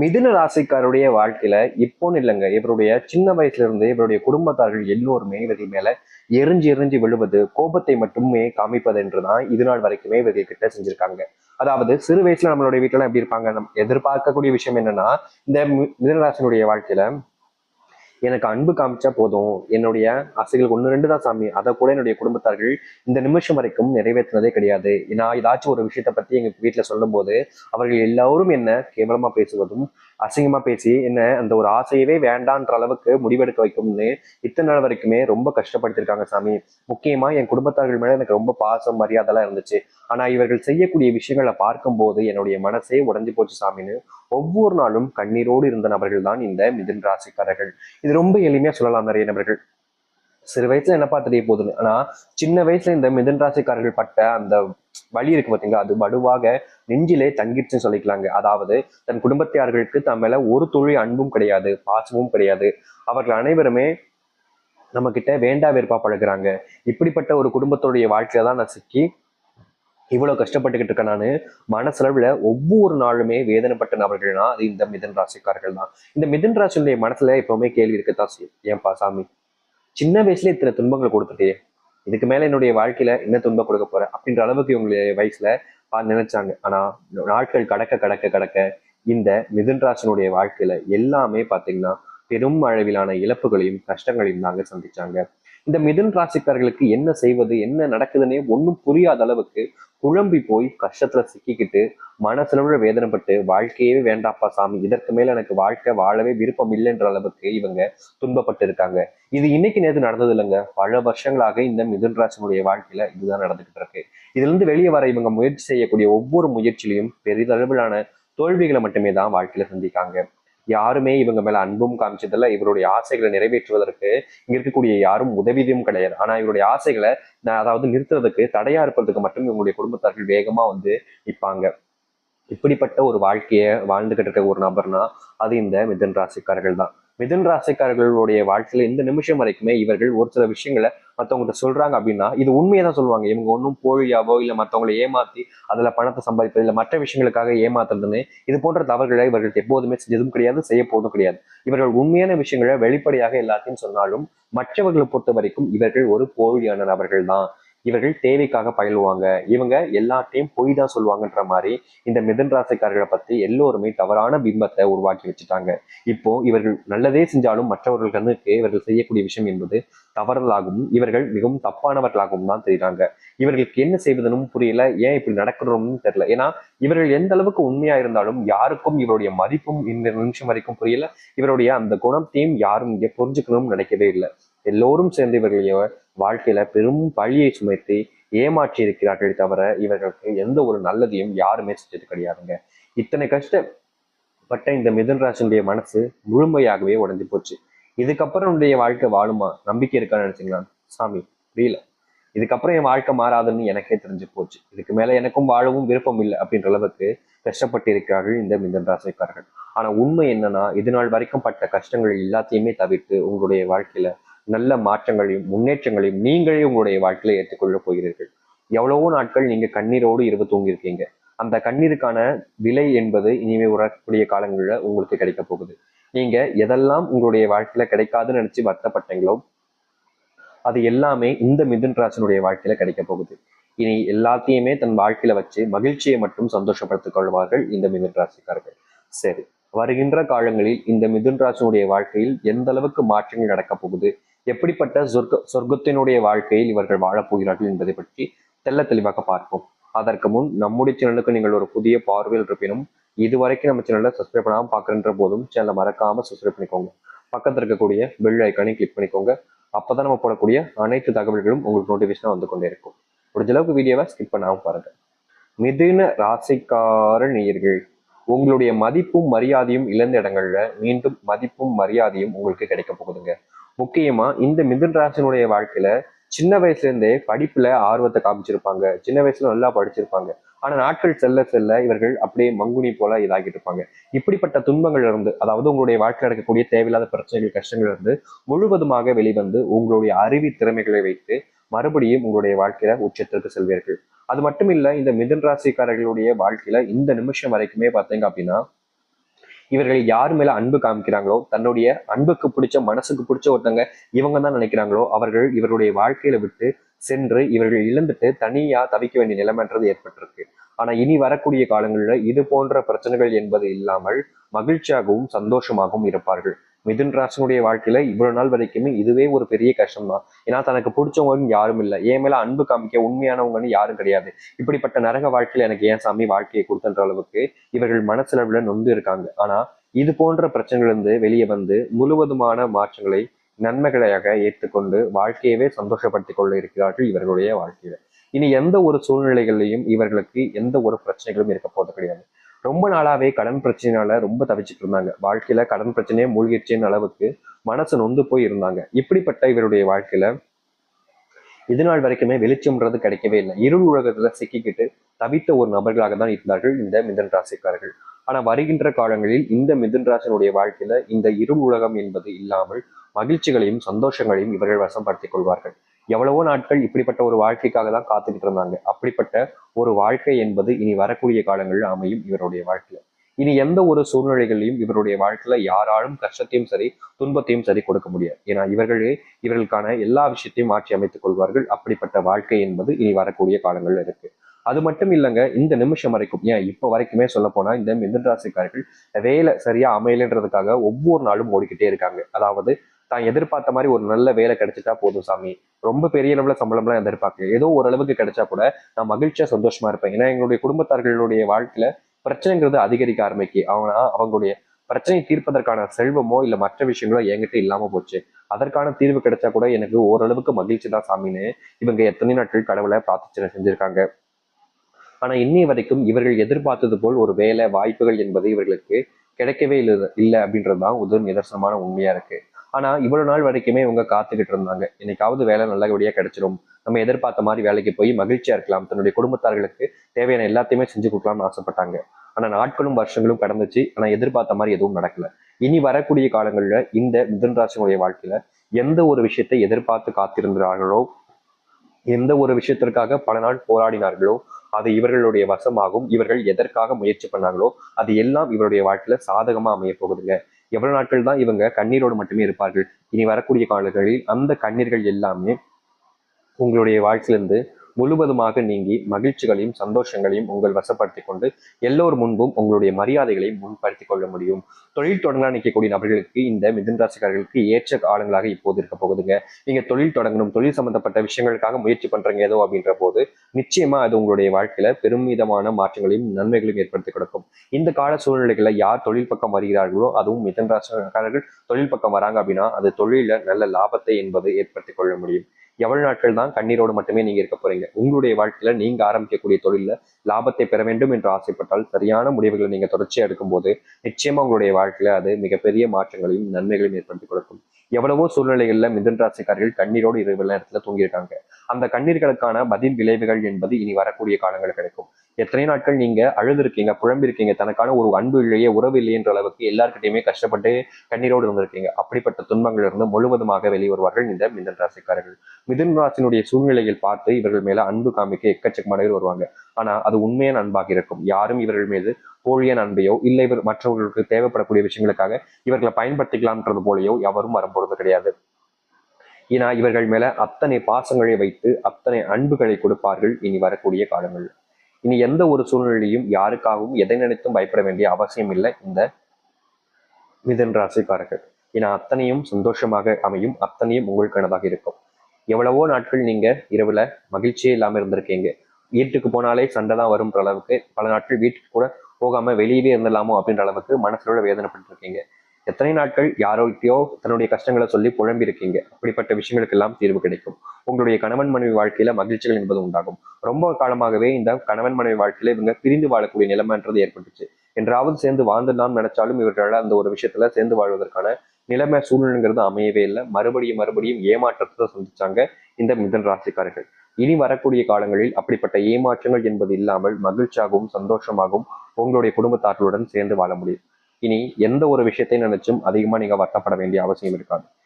மிதுன ராசிக்காருடைய வாழ்க்கையில இப்போன்னு இல்லைங்க. இவருடைய சின்ன வயசுல இருந்து இவருடைய குடும்பத்தார்கள் எல்லோருமே இவர்கள் மேல எரிஞ்சு எரிஞ்சு விழுவது கோபத்தை மட்டுமே காமிப்பது என்றுதான் இது நாள் வரைக்குமே இவர்கள் கிட்ட செஞ்சிருக்காங்க. அதாவது சிறு வயசுல நம்மளுடைய வீட்டுல எப்படி இருப்பாங்க? நம்ம எதிர்பார்க்கக்கூடிய விஷயம் என்னன்னா இந்த மி- மிதுனராசினுடைய வாழ்க்கையில எனக்கு அன்பு காமிச்சா போதும். என்னுடைய ஆசைகள் ஒன்று ரெண்டு தான் சாமி. அதை கூட என்னுடைய குடும்பத்தார்கள் இந்த நிமிஷம் வரைக்கும் நிறைவேற்றினதே கிடையாது. நான் ஏதாச்சும் ஒரு விஷயத்த பத்தி எங்க வீட்டுல சொல்லும்போது அவர்கள் எல்லாரும் என்ன கேவலமா பேசுவதும் அசிங்கமா பேசி என்ன அந்த ஒரு ஆசையவே வேண்டான்ற அளவுக்கு முடிவெடுக்க வைக்கும்னு இத்தனை நாள் வரைக்குமே ரொம்ப கஷ்டப்படுத்திருக்காங்க சாமி. முக்கியமா என் குடும்பத்தார்கள் மேல எனக்கு ரொம்ப பாசம் மரியாதைலாம் இருந்துச்சு. ஆனா இவர்கள் செய்யக்கூடிய விஷயங்களை பார்க்கும்போது என்னுடைய மனசே உடஞ்சி போச்சு சாமின்னு ஒவ்வொரு நாளும் கண்ணீரோடு இருந்த நபர்கள் தான் இந்த மிதின் ராசிக்காரர்கள். இது ரொம்ப எளிமையா சொல்லலாம் நிறைய நபர்கள். சிறு வயசுல என்னப்பா தெரிய போகுது ஆனா சின்ன வயசுல இந்த மிதன் ராசிக்காரர்கள் பட்ட அந்த வழி இருக்கு பாத்தீங்களா? அது வடுவாக நெஞ்சிலே தங்கிடுச்சுன்னு சொல்லிக்கலாங்க. அதாவது தன் குடும்பத்தியார்களுக்கு தன் மேல ஒரு துளி அன்பும் கிடையாது பாசமும் கிடையாது. அவர்கள் அனைவருமே நம்ம கிட்ட வேண்டா வெறுப்பா பழகுறாங்க. இப்படிப்பட்ட ஒரு குடும்பத்துடைய வாழ்க்கையில தான் நான் சிக்கி இவ்வளவு கஷ்டப்பட்டுக்கிட்டு இருக்கேன் நான். மனசளவுல ஒவ்வொரு நாளுமே வேதனைப்பட்ட நபர்கள்னா அது இந்த மிதன் ராசிக்காரர்கள் தான். இந்த மிதன் ராசியுடைய மனசுல எப்பவுமே கேள்வி இருக்கத்தான் செய்யும். ஏன்பா சாமி? சின்ன வயசுல இத்தனை துன்பங்கள் கொடுத்துட்டே இதுக்கு மேல என்னுடைய வாழ்க்கையில என்ன துன்பம் கொடுக்க போறேன் அப்படின்ற அளவுக்கு இவங்களுடைய வயசுல பா- நினைச்சாங்க. ஆனா நாட்கள் கடக்க கடக்க கடக்க இந்த மிதுன் ராசினுடைய வாழ்க்கையில எல்லாமே பாத்தீங்கன்னா பெரும் அளவிலான இழப்புகளையும் கஷ்டங்களையும் தாங்க சந்திச்சாங்க. இந்த மிதுன் ராசிக்காரர்களுக்கு என்ன செய்வது என்ன நடக்குதுன்னே ஒன்றும் புரியாத அளவுக்கு குழம்பி போய் கஷ்டத்துல சிக்கிக்கிட்டு மனசுல வேதனைப்பட்டு வாழ்க்கையே வேண்டாப்பா சாமி இதற்கு மேல எனக்கு வாழ்க்கை வாழவே விருப்பம் இல்லைன்ற அளவுக்கு இவங்க துன்பப்பட்டு இருக்காங்க. இது இன்னைக்கு நேற்று நடந்தது இல்லைங்க. பல வருஷங்களாக இந்த மிதுன் ராசினுடைய வாழ்க்கையில இதுதான் நடந்துகிட்டு இருக்கு. இதுல இருந்து வெளியே வர இவங்க முயற்சி செய்யக்கூடிய ஒவ்வொரு முயற்சியிலையும் பெரிதளவிலான தோல்விகளை மட்டுமே தான் வாழ்க்கையில சந்திக்காங்க. யாருமே இவங்க மேல அன்பும் காமிச்சதில்ல. இவருடைய ஆசைகளை நிறைவேற்றுவதற்கு இங்க இருக்கக்கூடிய யாரும் உதவியும் கிடையாது. ஆனா இவருடைய ஆசைகளை நான் அதாவது நிறுத்துறதுக்கு தடையா இருப்பதற்கு மட்டும் இவங்களுடைய குடும்பத்தார்கள் வேகமா வந்து நிற்பாங்க இப்படிப்பட்ட ஒரு வாழ்க்கையை வாழ்ந்துகிட்டு இருக்க ஒரு நபர்னா அது இந்த மிதன் ராசிக்காரர்கள் தான். மிதுன் ராசிக்காரர்களுடைய வாழ்க்கையில இந்த நிமிஷம் வரைக்குமே இவர்கள் ஒரு சில விஷயங்களை மற்றவங்ககிட்ட சொல்றாங்க அப்படின்னா இது உண்மையை தான் சொல்லுவாங்க. இவங்க ஒன்றும் போழியாவோ இல்லை மற்றவங்களை ஏமாத்தி அதுல பணத்தை சம்பாதிப்பது இல்லை மற்ற விஷயங்களுக்காக ஏமாத்துறதுன்னு இது போன்ற தவறுகளை இவர்கள் எப்போதுமே செஞ்சதும் கிடையாது செய்ய போவதும் கிடையாது. இவர்கள் உண்மையான விஷயங்களை வெளிப்படையாக எல்லாத்தையும் சொன்னாலும் மற்றவர்களை பொறுத்த வரைக்கும் இவர்கள் ஒரு போழியான நபர்கள் தான் இவர்கள் தேவைக்காக பயிலுவாங்க. இவங்க எல்லாத்தையும் பொய் தான் சொல்லுவாங்கன்ற மாதிரி இந்த மிதன் ராசிக்காரர்களை பத்தி எல்லோருமே தவறான பிம்பத்தை உருவாக்கி வச்சுட்டாங்க. இப்போ இவர்கள் நல்லதே செஞ்சாலும் மற்றவர்கள் கண்ணுக்கு இவர்கள் செய்யக்கூடிய விஷயம் என்பது தவறுதலாகவும் இவர்கள் மிகவும் தப்பானவர்களாகவும் தான் தெரியுறாங்க இவர்களுக்கு என்ன செய்வதுன்னு புரியல. ஏன் இப்படி நடக்கணும்னு தெரியல. ஏன்னா இவர்கள் எந்த அளவுக்கு உண்மையா இருந்தாலும் யாருக்கும் இவருடைய மதிப்பும் இந்த நிமிஷம் வரைக்கும் புரியல. இவருடைய அந்த குணத்தையும் யாரும் இங்கே புரிஞ்சுக்கணும்னு நினைக்கவே இல்லை. எல்லோரும் சேர்ந்து இவர்களுடைய வாழ்க்கையில பெரும் பழியை சுமத்தி ஏமாற்றி இருக்கிறார்கள் தவிர இவர்களுக்கு எந்த ஒரு நல்லதையும் யாருமே செஞ்சது கிடையாதுங்க. இத்தனை கஷ்டப்பட்ட இந்த மிதன்ராஜனுடைய மனசு முழுமையாகவே உடஞ்சு போச்சு. இதுக்கப்புறம் என்னுடைய வாழ்க்கை வாழுமா? நம்பிக்கை இருக்கான்னு நினைச்சீங்களா? சாமி புரியல. இதுக்கப்புறம் என் வாழ்க்கை மாறாதுன்னு எனக்கே தெரிஞ்சு போச்சு. இதுக்கு மேல எனக்கும் வாழவும் விருப்பம் இல்லை அப்படின்ற அளவுக்கு கஷ்டப்பட்டு இருக்கிறார்கள் இந்த மிதன் ராசிக்காரர்கள். ஆனா உண்மை என்னன்னா இது நாள் வரைக்கும் பட்ட கஷ்டங்கள் எல்லாத்தையுமே தவிர்த்து உங்களுடைய வாழ்க்கையில நல்ல மாற்றங்களையும் முன்னேற்றங்களையும் நீங்களே உங்களுடைய வாழ்க்கையில ஏற்றுக்கொள்ள போகிறீர்கள். எவ்வளவோ நாட்கள் நீங்க கண்ணீரோடு இரவு தூங்கியிருக்கீங்க. அந்த கண்ணீருக்கான விலை என்பது இனிமே உறக்கூடிய காலங்களில் உங்களுக்கு கிடைக்க போகுது. நீங்க எதெல்லாம் உங்களுடைய வாழ்க்கையில கிடைக்காதுன்னு நினைச்சு வருத்தப்பட்டீங்களோ அது எல்லாமே இந்த மிதுன் ராசனுடைய வாழ்க்கையில கிடைக்க போகுது. இனி எல்லாத்தையுமே தன் வாழ்க்கையில வச்சு மகிழ்ச்சியை மட்டும் சந்தோஷப்படுத்திக் கொள்வார்கள் இந்த மிதுன் ராசிக்காரர்கள். சரி வருகின்ற காலங்களில் இந்த மிதுன் ராசனுடைய வாழ்க்கையில் எந்த அளவுக்கு மாற்றங்கள் நடக்கப் போகுது? எப்படிப்பட்ட சொர்க்க சொர்க்கத்தினுடைய வாழ்க்கையில் இவர்கள் வாழப்போகிறார்கள் என்பதை பற்றி தெள்ள தெளிவாக பார்ப்போம். அதற்கு முன் நம்முடைய சேனலுக்கு நீங்கள் ஒரு புதிய பார்வையில் இருப்பினும் இது வரைக்கும் நம்ம சேனலை சப்ஸ்கிரைப் பண்ணாமல் பார்க்குற போதும் சேனலை மறக்காம சப்ஸ்கிரைப் பண்ணிக்கோங்க. பக்கத்தில் இருக்கக்கூடிய பெல் ஐக்கானையும் கிளிக் பண்ணிக்கோங்க. அப்பதான் நம்ம போடக்கூடிய அனைத்து தகவல்களும் உங்களுக்கு நோட்டிஃபிகேஷனாக வந்து கொண்டே இருக்கும். முடிஞ்சளவுக்கு வீடியோவை ஸ்கிப் பண்ணாமல் பாருங்க. மிதுன ராசிக்கார நேயர்கள் உங்களுடைய மதிப்பும் மரியாதையும் இழந்த இடங்கள்ல மீண்டும் மதிப்பும் மரியாதையும் உங்களுக்கு கிடைக்க போகுதுங்க. முக்கியமா இந்த மிதுன் ராசினுடைய வாழ்க்கையில சின்ன வயசுல இருந்தே படிப்புல ஆர்வத்தை காமிச்சிருப்பாங்க. சின்ன வயசுல நல்லா படிச்சிருப்பாங்க. ஆனா நாட்கள் செல்ல செல்ல இவர்கள் அப்படியே மங்குனி போல இதாகிட்டு இருப்பாங்க. இப்படிப்பட்ட துன்பங்கள் இருந்து அதாவது உங்களுடைய வாழ்க்கையில் நடக்கக்கூடிய தேவையில்லாத பிரச்சனைகள் கஷ்டங்கள் இருந்து முழுவதுமாக வெளிவந்து உங்களுடைய அறிவி திறமைகளை வைத்து மறுபடியும் உங்களுடைய வாழ்க்கையில உச்சத்திற்கு செல்வீர்கள். அது மட்டும் இல்ல இந்த மிதன் ராசிக்காரர்களுடைய வாழ்க்கையில இந்த நிமிஷம் வரைக்குமே பார்த்தீங்க அப்படின்னா இவர்கள் யார் மேல அன்பு காமிக்கிறாங்களோ தன்னுடைய அன்புக்கு பிடிச்ச மனசுக்கு பிடிச்ச ஒருத்தங்க இவங்க தான் நினைக்கிறாங்களோ அவர்கள் இவருடைய வாழ்க்கையில விட்டு சென்று இவர்கள் இழந்துட்டு தனியா தவிக்க வேண்டிய நிலைமைன்றது ஏற்பட்டிருக்கு. ஆனா இனி வரக்கூடிய காலங்களில் இது போன்ற பிரச்சனைகள் என்பது இல்லாமல் மகிழ்ச்சியாகவும் சந்தோஷமாகவும் இருப்பார்கள். மிதுன் ராசனுடைய வாழ்க்கையில இவ்வளவு நாள் வரைக்குமே இதுவே ஒரு பெரிய கஷ்டம் தான் ஏன்னா தனக்கு பிடிச்சவங்கன்னு யாரும் இல்லை. ஏன் மேல அன்பு காமிக்க உண்மையானவங்கன்னு யாரும் கிடையாது. இப்படிப்பட்ட நரக வாழ்க்கையில எனக்கு ஏன் சாமி வாழ்க்கையை கொடுத்தன்ற அளவுக்கு இவர்கள் மனசளவுல நொந்து இருக்காங்க. ஆனா இது போன்ற பிரச்சனைகள் இருந்து வெளியே வந்து முழுவதுமான மாற்றங்களை நன்மைகளையாக ஏற்றுக்கொண்டு வாழ்க்கையவே சந்தோஷப்படுத்திக் கொள்ள இருக்கிறார்கள் இவர்களுடைய வாழ்க்கையில. இனி எந்த ஒரு சூழ்நிலைகள்லையும் இவர்களுக்கு எந்த ஒரு பிரச்சனைகளும் இருக்க போது கிடையாது. ரொம்ப நாளாவே கடன் பிரச்சனையால ரொம்ப தவிச்சிட்டு இருந்தாங்க. வாழ்க்கையில கடன் பிரச்சனையே மூழ்கிடுச்சுன்னு அளவுக்கு மனசு நொந்து போய் இருந்தாங்க. இப்படிப்பட்ட இவருடைய வாழ்க்கையில இது நாள் வரைக்குமே வெளிச்சம்ன்றது கிடைக்கவே இல்லை. இருள் உலகத்துல சிக்கிக்கிட்டு தவித்த ஒரு நபர்களாக தான் இருந்தார்கள் இந்த மிதன் ராசிக்காரர்கள். ஆனா வருகின்ற காலங்களில் இந்த மிதன் ராசனுடைய வாழ்க்கையில இந்த இருள் உலகம் என்பது இல்லாமல் மகிழ்ச்சிகளையும் சந்தோஷங்களையும் இவர்கள் வசப்படுத்திக் கொள்வார்கள். எவ்வளவோ நாட்கள் இப்படிப்பட்ட ஒரு வாழ்க்கைக்காக தான் காத்துக்கிட்டு இருந்தாங்க. அப்படிப்பட்ட ஒரு வாழ்க்கை என்பது இனி வரக்கூடிய காலங்களில் அமையும் இவருடைய வாழ்க்கையில. இனி எந்த ஒரு சூழ்நிலைகளையும் இவருடைய வாழ்க்கையில யாராலும் கஷ்டத்தையும் சரி துன்பத்தையும் சரி கொடுக்க முடியாது. ஏன்னா இவர்களே இவர்களுக்கான எல்லா விஷயத்தையும் மாற்றி அமைத்துக் கொள்வார்கள். அப்படிப்பட்ட வாழ்க்கை என்பது இனி வரக்கூடிய காலங்கள் இருக்கு. அது மட்டும் இல்லைங்க இந்த நிமிஷம் வரைக்கும் ஏன் இப்போ வரைக்குமே சொல்ல போனா இந்த மிதன் ராசிக்காரர்கள் வேலை சரியா அமையலைன்றதுக்காக ஒவ்வொரு நாளும் ஓடிக்கிட்டே இருக்காங்க. அதாவது தான் எதிர்பார்த்த மாதிரி ஒரு நல்ல வேலை கிடைச்சிட்டா போதும் சாமி. ரொம்ப பெரிய அளவில் சம்பளம்லாம் எதிர்பார்க்கல. ஏதோ ஓரளவுக்கு கிடைச்சா கூட நான் மகிழ்ச்சியா சந்தோஷமா இருப்பேன். ஏன்னா எங்களுடைய குடும்பத்தார்களுடைய வாழ்க்கையில பிரச்சனைங்கிறது அதிகரிக்க ஆரம்பிக்கு. அவங்க அவங்களுடைய பிரச்சனையை தீர்ப்பதற்கான செல்வமோ இல்லை மற்ற விஷயங்களோ என்கிட்ட இல்லாமல் போச்சு. அதற்கான தீர்வு கிடைச்சா கூட எனக்கு ஓரளவுக்கு மகிழ்ச்சி தான் சாமின்னு இவங்க எத்தனை நாட்கள் கடவுளை பிரார்த்தனை செஞ்சிருக்காங்க. ஆனா இன்னைய வரைக்கும் இவர்கள் எதிர்பார்த்தது போல் ஒரு வேலை வாய்ப்புகள் என்பது இவர்களுக்கு கிடைக்கவே இல்லை இல்லை அப்படின்றது தான் ஒரு நிதர்சனமான உண்மையா இருக்கு. ஆனா இவ்வளவு நாள் வரைக்குமே இவங்க காத்துக்கிட்டு இருந்தாங்க. என்னைக்காவது வேலை நல்லபடியா கிடைச்சிரும். நம்ம எதிர்பார்த்த மாதிரி வேலைக்கு போய் மகிழ்ச்சியா இருக்கலாம். தன்னுடைய குடும்பத்தார்களுக்கு தேவையான எல்லாத்தையுமே செஞ்சு கொடுக்கலாம்னு ஆசைப்பட்டாங்க. ஆனா நாட்களும் வருஷங்களும் கடந்துச்சு. ஆனா எதிர்பார்த்த மாதிரி எதுவும் நடக்கல. இனி வரக்கூடிய காலங்கள்ல இந்த மிதன் ராசினுடைய வாழ்க்கையில எந்த ஒரு விஷயத்தை எதிர்பார்த்து காத்திருந்தார்களோ எந்த ஒரு விஷயத்திற்காக பல நாள் போராடினார்களோ அது இவர்களுடைய வசமாகும். இவர்கள் எதற்காக முயற்சி பண்ணாங்களோ அது எல்லாம் இவருடைய வாழ்க்கையில சாதகமா அமைய போகுதுங்க. எவ்வளவு நாட்கள் தான் இவங்க கண்ணீரோடு மட்டுமே இருப்பார்கள்? இனி வரக்கூடிய காலங்களில் அந்த கண்ணீர்கள் எல்லாமே உங்களுடைய வாழ்க்கையிலிருந்து முழுவதுமாக நீங்கி மகிழ்ச்சிகளையும் சந்தோஷங்களையும் உங்கள் வசப்படுத்தி கொண்டு எல்லோர் முன்பும் உங்களுடைய மரியாதைகளையும் முன்படுத்திக் கொள்ள முடியும். தொழில் தொடங்க நிற்கக்கூடிய நபர்களுக்கு இந்த மிதன் ராசிக்காரர்களுக்கு ஏற்ற காலங்களாக இப்போது இருக்க போகுதுங்க. நீங்க தொழில் தொடங்கணும் தொழில் சம்பந்தப்பட்ட விஷயங்களுக்காக முயற்சி பண்றீங்க ஏதோ அப்படின்ற போது நிச்சயமா அது உங்களுடைய வாழ்க்கையில பெருமிதமான மாற்றங்களையும் நன்மைகளையும் ஏற்படுத்தி கொடுக்கும். இந்த கால சூழ்நிலைகளை யார் தொழில் பக்கம் வருகிறார்களோ அதுவும் மிதன் ராசிக்காரர்கள் தொழில் பக்கம் வராங்க அப்படின்னா அது தொழில நல்ல லாபத்தை என்பதை ஏற்படுத்திக் கொள்ள முடியும். எவ்வளவு நாட்கள் தான் கண்ணீரோடு மட்டுமே நீங்க இருக்க போறீங்க? உங்களுடைய வாழ்க்கையில நீங்க ஆரம்பிக்கக்கூடிய தொழில லாபத்தை பெற வேண்டும் என்று ஆசைப்பட்டால் சரியான முடிவுகளை நீங்க தொடர்ச்சியா எடுக்கும்போது நிச்சயமா உங்களுடைய வாழ்க்கையில அது மிகப்பெரிய மாற்றங்களையும் நன்மைகளையும் ஏற்படுத்தி கொடுக்கும். எவ்வளவோ சூழ்நிலைகள்ல மிதன் ராசிக்காரர்கள் கண்ணீரோடு இரவு நேரத்துல தூங்கியிருக்காங்க. அந்த கண்ணீர்களுக்கான பதில் விளைவுகள் என்பது இனி வரக்கூடிய காலங்கள் கிடைக்கும். எத்தனை நாட்கள் நீங்க அழுதுருக்கீங்க புழம்பிருக்கீங்க தனக்கான ஒரு அன்பு இல்லையே உறவு இல்லையன்ற அளவுக்கு எல்லாருக்கிட்டையுமே கஷ்டப்பட்டு கண்ணீரோடு இருந்திருக்கீங்க. அப்படிப்பட்ட துன்பங்கள் இருந்து முழுவதுமாக வெளிவருவார்கள் இந்த மிதன் ராசிக்காரர்கள். மிதன் ராசினுடைய சூழ்நிலையில் பார்த்து இவர்கள் மேல அன்பு காமிக்க எக்கச்சக்கமானவர் வருவாங்க. ஆனா அது உண்மையான அன்பாக இருக்கும். யாரும் இவர்கள் மீது போழிய அன்பையோ இல்லை இவர் மற்றவர்களுக்கு தேவைப்படக்கூடிய விஷயங்களுக்காக இவர்களை பயன்படுத்திக்கலாம்ன்றது போலயோ எவரும் வரப்போறது கிடையாது. ஏன்னா இவர்கள் மேல அத்தனை பாசங்களை வைத்து அத்தனை அன்புகளை கொடுப்பார்கள் இனி வரக்கூடிய காலங்கள். இனி எந்த ஒரு சூழ்நிலையும் யாருக்காகவும் எதை நினைத்தும் பயப்பட வேண்டிய அவசியம் இல்லை இந்த மிதன் ராசிக்காரர்கள். ஏன்னா அத்தனையும் சந்தோஷமாக அமையும் அத்தனையும் உங்களுக்கானதாக இருக்கும். எவ்வளவோ நாட்கள் நீங்க இரவுல மகிழ்ச்சியே இல்லாமல் இருந்திருக்கீங்க. வீட்டுக்கு போனாலே சண்டை தான் வரும்ன்ற அளவுக்கு பல நாட்கள் வீட்டுக்கு கூட போகாம வெளியவே இருந்துடலாமோ அப்படின்ற அளவுக்கு மனசுல வேதனைப்பட்டு இருக்கீங்க எத்தனை நாட்கள் யாரோக்கியோ தன்னுடைய கஷ்டங்களை சொல்லி புழம்பி இருக்கீங்க அப்படிப்பட்ட விஷயங்களுக்கு எல்லாம் தீர்வு கிடைக்கும். உங்களுடைய கணவன் மனைவி வாழ்க்கையில மகிழ்ச்சிகள் என்பது உண்டாகும். ரொம்ப காலமாகவே இந்த கணவன் மனைவி வாழ்க்கையில இவங்க பிரிந்து வாழக்கூடிய நிலைமைன்றது ஏற்பட்டுச்சு. என்றாவது சேர்ந்து வாழ்ந்துடலாம் நினைச்சாலும் இவர்களால் அந்த ஒரு விஷயத்துல சேர்ந்து வாழ்வதற்கான நிலைமை சூழ்நிலைங்கிறது அமையவே இல்லை. மறுபடியும் மறுபடியும் ஏமாற்றத்தை சந்திச்சாங்க இந்த மிதன் ராசிக்காரர்கள். இனி வரக்கூடிய காலங்களில் அப்படிப்பட்ட ஏமாற்றங்கள் என்பது இல்லாமல் மகிழ்ச்சியாகவும் சந்தோஷமாகவும் உங்களுடைய குடும்பத்தார்களுடன் சேர்ந்து வாழ முடியும். இனி எந்த ஒரு விஷயத்தை நினைச்சும் அதிகமா நீங்க வருத்தப்பட வேண்டிய அவசியம் இருக்காது.